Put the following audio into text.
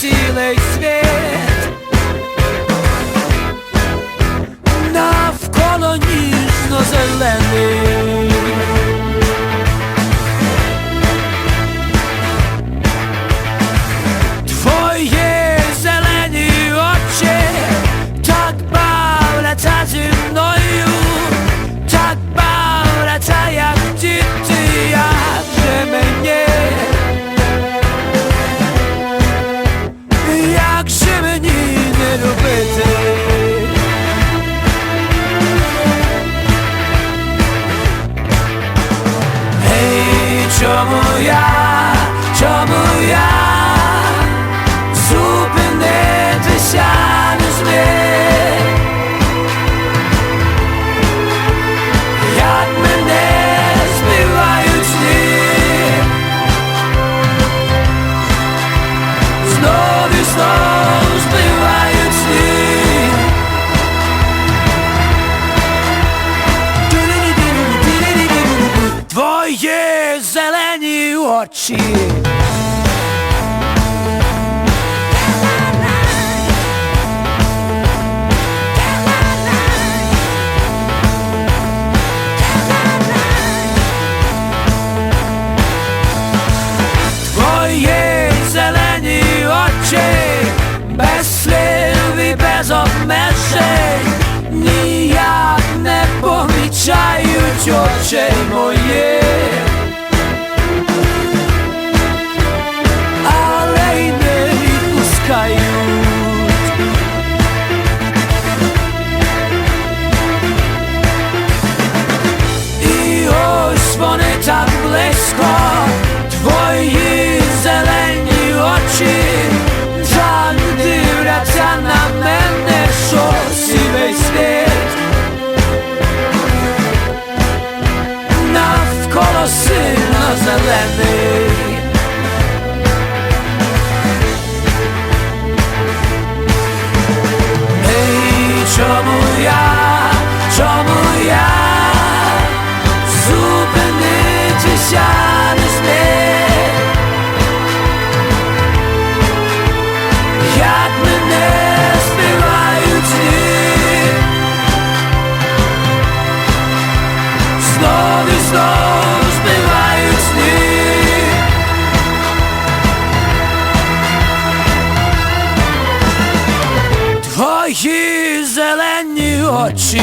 цілий світ навколо ніжно зелений. чому я? зелені очі. Твої зелені очі без слів і без обмежень. твої зелені очі.